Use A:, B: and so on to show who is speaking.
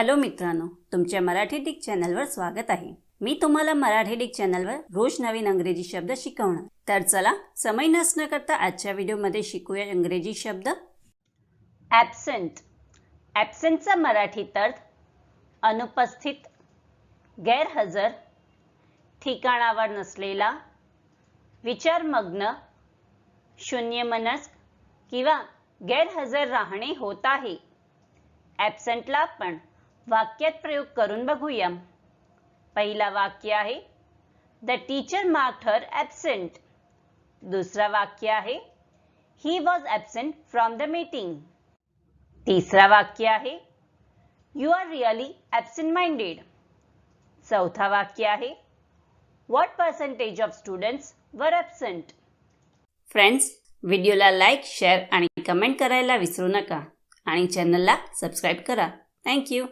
A: Hello मित्रांनो तुमच्या Marathi Dick चॅनलवर स्वागत आहे. मी तुम्हाला मराठी डिक चॅनलवर रोज नवीन अंग्रेजी शब्द शिकवणार. तर चला समय नसणं करता आजच्या व्हिडिओमध्ये शिकूया इंग्रजी शब्द. ॲबसेंट ॲबसेंटचा मराठी अर्थ अनुपस्थित गैरहजर ठिकाणावर नसलेला विचारमग्न शून्यमनस्क किंवा गैरहजर राहणे होत आहे. ॲबसेंटला पण वाक्यात प्रयोग करून बघूया. पहिला वाक्य आहे the teacher marked her absent दुसरा वाक्य आहे he was absent from the meeting तिसरा वाक्य आहे you are really absent minded चौथा वाक्य आहे what percentage of students were absent friends व्हिडिओला लाईक शेअर आणि कमेंट करायला विसरू नका आणि चॅनलला सबस्क्राईब करा. थँक्यू